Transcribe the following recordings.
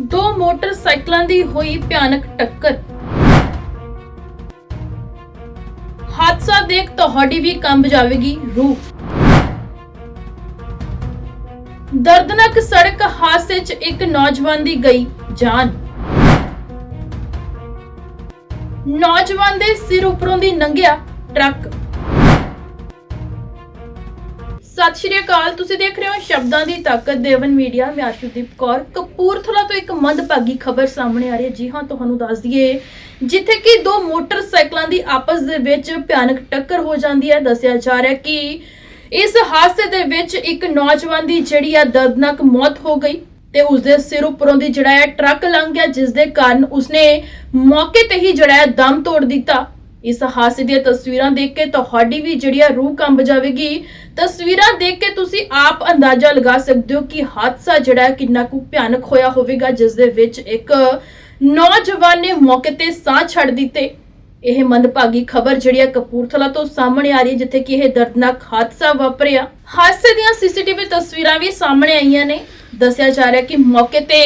ਦੋ ਮੋਟਰਸਾਈਕਲਾਂ ਦੀ ਹੋਈ ਭਿਆਨਕ ਟੱਕਰ। ਹਾਦਸਾ ਦੇਖ ਤੁਹਾਡੀ ਵੀ ਕੰਬ ਜਾਵੇਗੀ ਰੂਹ। ਦਰਦਨਾਕ ਸੜਕ ਹਾਦਸੇ 'ਚ ਇੱਕ ਨੌਜਵਾਨ ਦੀ ਗਈ ਜਾਨ। ਨੌਜਵਾਨ ਦੇ ਸਿਰ ਉੱਪਰੋਂ ਦੀ ਲੰਘਿਆ ਟਰੱਕ। ਸਤਿ ਸ਼੍ਰੀ ਅਕਾਲ, ਤੁਸੀਂ ਦੇਖ ਰਹੇ ਹੋ ਸ਼ਬਦਾਂ ਦੀ ਤਾਕਤ ਦੇਵਨ ਮੀਡੀਆ। ਮੈਂ ਆਸ਼ੂਦੀਪ ਕੌਰ। ਕਪੂਰਥਲਾ ਤੋਂ ਇੱਕ ਮੰਦਭਾਗੀ ਖਬਰ ਸਾਹਮਣੇ ਆ ਰਹੀ ਹੈ। ਜੀ ਹਾਂ, ਤੁਹਾਨੂੰ ਦੱਸ ਦਈਏ, ਜਿੱਥੇ ਕਿ ਦੋ ਮੋਟਰਸਾਈਕਲਾਂ ਦੀ ਆਪਸ ਦੇ ਵਿੱਚ ਭਿਆਨਕ ਟੱਕਰ ਹੋ ਜਾਂਦੀ ਹੈ। ਦੱਸਿਆ ਜਾ ਰਿਹਾ ਕਿ ਇਸ ਹਾਦਸੇ ਦੇ ਵਿੱਚ ਇੱਕ ਨੌਜਵਾਨ ਦੀ ਜਿਹੜੀ ਆ ਦਰਦਨਾਕ ਮੌਤ ਹੋ ਗਈ ਤੇ ਉਸਦੇ ਸਿਰ ਉੱਪਰੋਂ ਦੀ ਜਿਹੜਾ ਹੈ ਟਰੱਕ ਲੰਘ ਗਿਆ, ਜਿਸ ਦੇ ਕਾਰਨ ਉਸਨੇ ਮੌਕੇ ਤੇ ਹੀ ਜਿਹੜਾ ਹੈ ਦਮ ਤੋੜ ਦਿੱਤਾ। ਇਸ ਹਾਦਸੇ ਦੀਆਂ ਤਸਵੀਰਾਂ ਦੇਖ ਕੇ ਤੁਹਾਡੀ ਵੀ ਜਿਹੜੀ ਆ ਰੂਹ ਕੰਬ ਜਾਵੇਗੀ। ਤਸਵੀਰਾਂ ਦੇਖ ਕੇ ਤੁਸੀਂ ਆਪ ਅੰਦਾਜ਼ਾ ਲਗਾ ਸਕਦੇ ਹੋ ਕਿ ਹਾਦਸਾ ਜਿਹੜਾ ਕਿੰਨਾ ਕੁ ਭਿਆਨਕ ਹੋਇਆ ਹੋਵੇਗਾ, ਜਿਸ ਦੇ ਵਿੱਚ ਇੱਕ ਨੌਜਵਾਨ ਨੇ ਮੌਕੇ ਤੇ ਸਾਹ ਛੱਡ ਦਿੱਤੇ। ਇਹ ਮੰਦਭਾਗੀ ਖਬਰ ਜਿਹੜੀ ਹੈ ਕਪੂਰਥਲਾ ਤੋਂ ਸਾਹਮਣੇ ਆ ਰਹੀ ਹੈ, ਜਿੱਥੇ ਕਿ ਇਹ ਦਰਦਨਾਕ ਹਾਦਸਾ ਵਾਪਰਿਆ। ਹਾਦਸੇ ਦੀਆਂ ਸੀਸੀਟੀਵੀ ਤਸਵੀਰਾਂ ਵੀ ਸਾਹਮਣੇ ਆਈਆਂ ਨੇ। ਦੱਸਿਆ ਜਾ ਰਿਹਾ ਕਿ ਮੌਕੇ ਤੇ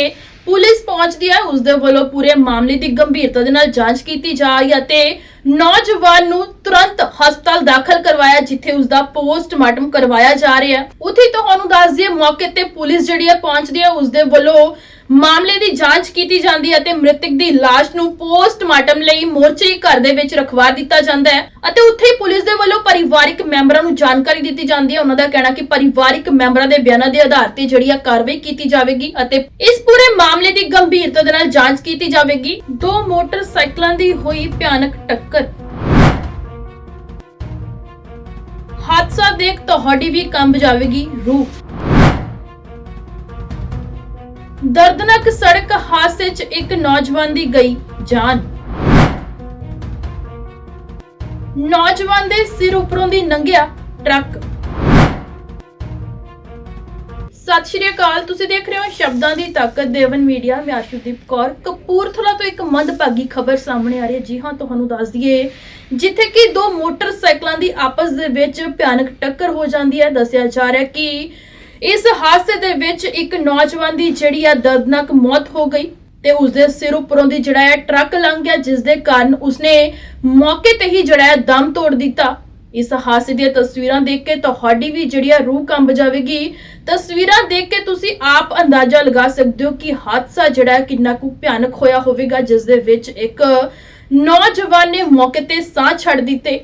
ਪੁਲਿਸ ਪਹੁੰਚਦੀ ਹੈ। ਉਸ ਦੇ ਵੱਲੋਂ ਪੂਰੇ ਮਾਮਲੇ ਦੀ ਗੰਭੀਰਤਾ ਦੇ ਨਾਲ ਜਾਂਚ ਕੀਤੀ ਜਾ ਰਹੀ ਹੈ ਤੇ ਨੌਜਵਾਨ ਨੂੰ ਤੁਰੰਤ ਹਸਪਤਾਲ ਦਾਖਲ ਕਰਵਾਇਆ, ਜਿੱਥੇ ਉਸ ਦਾ ਪੋਸਟਮਾਰਟਮ ਕਰਵਾਇਆ ਜਾ ਰਿਹਾ ਹੈ। ਉੱਥੇ ਤੁਹਾਨੂੰ ਦੱਸ ਦਈਏ, ਮੌਕੇ ਤੇ ਪੁਲਿਸ ਜਿਹੜੀ ਹੈ ਪਹੁੰਚਦੀ ਹੈ। ਉਸ ਦੇ ਵੱਲੋਂ ਮਾਮਲੇ ਦੀ ਜਾਂਚ ਕੀਤੀ ਜਾਂਦੀ ਹੈ ਅਤੇ ਮ੍ਰਿਤਕ ਦੀ ਲਾਸ਼ ਨੂੰ ਪੋਸਟਮਾਰਟਮ ਲਈ ਮੋਰਚਰੀ ਘਰ ਦੇ ਵਿੱਚ ਰਖਵਾ ਦਿੱਤਾ ਜਾਂਦਾ ਹੈ ਅਤੇ ਉੱਥੇ ਹੀ ਪੁਲਿਸ ਦੇ ਵੱਲੋਂ ਪਰਿਵਾਰਿਕ ਮੈਂਬਰਾਂ ਨੂੰ ਜਾਣਕਾਰੀ ਦਿੱਤੀ ਜਾਂਦੀ ਹੈ। ਉਹਨਾਂ ਦਾ ਕਹਿਣਾ ਕਿ ਪਰਿਵਾਰਿਕ ਮੈਂਬਰਾਂ ਦੇ ਬਿਆਨਾਂ ਦੇ ਆਧਾਰ ਤੇ ਜਿਹੜੀ ਆ ਕਾਰਵਾਈ ਕੀਤੀ ਜਾਵੇਗੀ ਅਤੇ ਇਸ ਪੂਰੇ ਮਾਮਲੇ ਦੀ ਗੰਭੀਰਤਾ ਦੇ ਨਾਲ ਜਾਂਚ ਕੀਤੀ ਜਾਵੇਗੀ। ਦੋ ਮੋਟਰਸਾਈਕਲਾਂ ਦੀ ਹੋਈ ਭਿਆਨਕ ਟੱਕਰ। ਹਾਦਸਾ ਦੇਖ ਤੁਹਾਡੀ ਵੀ ਕੰਬ ਜਾਵੇਗੀ ਰੂਹ। ਦਰਦਨਾਕ ਸੜਕ ਹਾਦਸੇ 'ਚ ਇੱਕ ਨੌਜਵਾਨ ਦੀ ਗਈ ਜਾਨ। ਨੌਜਵਾਨ ਦੇ ਸਿਰ ਉੱਪਰੋਂ ਦੀ ਲੰਘਿਆ ਟਰੱਕ। ਸਤਿ ਸ਼੍ਰੀ ਅਕਾਲ, ਤੁਸੀਂ ਦੇਖ ਰਹੇ ਹੋ ਸ਼ਬਦਾਂ ਦੀ ਤਾਕਤ ਦੇਵਨ ਮੀਡੀਆ। ਮੈਂ ਆਸ਼ੂਦੀਪ ਕੌਰ। ਕਪੂਰਥਲਾ ਤੋਂ ਇੱਕ ਮੰਦਭਾਗੀ ਖਬਰ ਸਾਹਮਣੇ ਆ ਰਹੀ ਹੈ। ਜੀ ਹਾਂ, ਤੁਹਾਨੂੰ ਦੱਸ ਦਈਏ, ਜਿੱਥੇ ਕਿ ਦੋ ਮੋਟਰਸਾਈਕਲਾਂ ਦੀ ਆਪਸ ਦੇ ਵਿੱਚ ਭਿਆਨਕ ਟੱਕਰ ਹੋ ਜਾਂਦੀ ਹੈ। ਦੱਸਿਆ ਜਾ ਰਿਹਾ ਕਿ ਇਸ ਹਾਦਸੇ ਦੇ ਵਿੱਚ ਇੱਕ ਨੌਜਵਾਨ ਦੀ ਜਿਹੜੀ ਆ ਦਰਦਨਾਕ ਮੌਤ ਹੋ ਗਈ ਤੇ ਉਸਦੇ ਸਿਰ ਉੱਪਰੋਂ ਦੀ ਜਿਹੜਾ ਹੈ ਟਰੱਕ ਲੰਘ ਗਿਆ, ਜਿਸ ਦੇ ਕਾਰਨ ਉਸਨੇ ਮੌਕੇ ਤੇ ਹੀ ਜਿਹੜਾ ਹੈ ਦਮ ਤੋੜ ਦਿੱਤਾ। ਇਸ ਹਾਦਸੇ ਦੀਆਂ ਤਸਵੀਰਾਂ ਦੇਖ ਕੇ ਤੁਹਾਡੀ ਵੀ ਜਿਹੜੀ ਆ ਰੂਹ ਕੰਬ ਜਾਵੇਗੀ। ਤਸਵੀਰਾਂ ਦੇਖ ਕੇ ਤੁਸੀਂ ਆਪ ਅੰਦਾਜ਼ਾ ਲਗਾ ਸਕਦੇ ਹੋ ਕਿ ਹਾਦਸਾ ਜਿਹੜਾ ਕਿੰਨਾ ਕੁ ਭਿਆਨਕ ਹੋਇਆ ਹੋਵੇਗਾ, ਜਿਸ ਦੇ ਵਿੱਚ ਇੱਕ ਨੌਜਵਾਨ ਨੇ ਮੌਕੇ ਤੇ ਸਾਹ ਛੱਡ ਦਿੱਤੇ।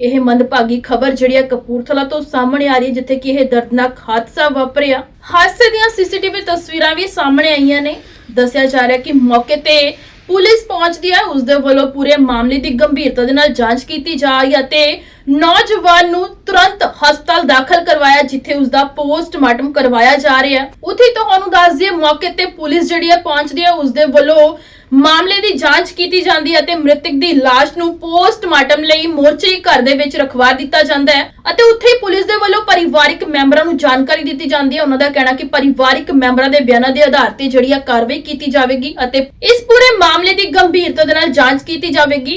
ਇਹ ਮੰਦਭਾਗੀ ਖਬਰ ਜਿਹੜੀ ਹੈ ਕਪੂਰਥਲਾ ਤੋਂ ਸਾਹਮਣੇ ਆ ਰਹੀ ਹੈ, ਜਿੱਥੇ ਕਿ ਇਹ ਦਰਦਨਾਕ ਹਾਦਸਾ ਵਾਪਰਿਆ। ਹਾਦਸੇ ਦੀਆਂ ਸੀਸੀਟੀਵੀ ਤਸਵੀਰਾਂ ਵੀ ਸਾਹਮਣੇ ਆਈਆਂ ਨੇ। ਦੱਸਿਆ ਜਾ ਰਿਹਾ ਕਿ ਮੌਕੇ ਤੇ ਪੁਲਿਸ ਪਹੁੰਚਦੀ ਹੈ ਉਸ ਦੇ ਵੱਲੋਂ ਪੂਰੇ ਮਾਮਲੇ ਦੀ ਗੰਭੀਰਤਾ ਦੇ ਨਾਲ ਜਾਂਚ ਕੀਤੀ ਜਾ ਰਹੀ ਹੈ ਤੇ ਨੌਜਵਾਨ ਨੂੰ ਤੁਰੰਤ ਹਸਪਤਾਲ ਦਾਖਲ ਕਰਵਾਇਆ, ਜਿੱਥੇ ਉਸ ਦਾ ਪੋਸਟਮਾਰਟਮ ਕਰਵਾਇਆ ਜਾ ਰਿਹਾ। ਹੈ ਉੱਥੇ ਤੁਹਾਨੂੰ ਦੱਸ ਦਈਏ, ਮੌਕੇ ਤੇ ਪੁਲਿਸ ਜਿਹੜੀ ਹੈ ਪਹੁੰਚਦੀ ਹੈ ਉਸ ਦੇ ਵੱਲੋਂ ਮਾਮਲੇ ਦੀ ਜਾਂਚ ਕੀਤੀ ਜਾਂਦੀ ਹੈ ਤੇ ਮ੍ਰਿਤਕ ਦੀ ਲਾਸ਼ ਨੂੰ ਪੋਸਟਮਾਰਟਮ ਲਈ ਮੋਰਚੇ ਘਰ ਦੇ ਵਿੱਚ ਰਖਵਾ ਦਿੱਤਾ ਜਾਂਦਾ ਹੈ ਅਤੇ ਉੱਥੇ ਹੀ ਪੁਲਿਸ ਦੇ ਵੱਲੋਂ ਪਰਿਵਾਰਕ ਮੈਂਬਰਾਂ ਨੂੰ ਜਾਣਕਾਰੀ ਦਿੱਤੀ ਜਾਂਦੀ ਹੈ। ਉਹਨਾਂ ਦਾ ਕਹਿਣਾ ਕਿ ਪਰਿਵਾਰਕ ਮੈਂਬਰਾਂ ਦੇ ਬਿਆਨਾਂ ਦੇ ਆਧਾਰ ਤੇ ਜਿਹੜੀ ਆ ਕਾਰਵਾਈ ਕੀਤੀ ਜਾਵੇਗੀ ਅਤੇ ਇਸ ਪੂਰੇ ਮਾਮਲੇ ਦੀ ਗੰਭੀਰਤਾ ਦੇ ਨਾਲ ਜਾਂਚ ਕੀਤੀ ਜਾਵੇਗੀ।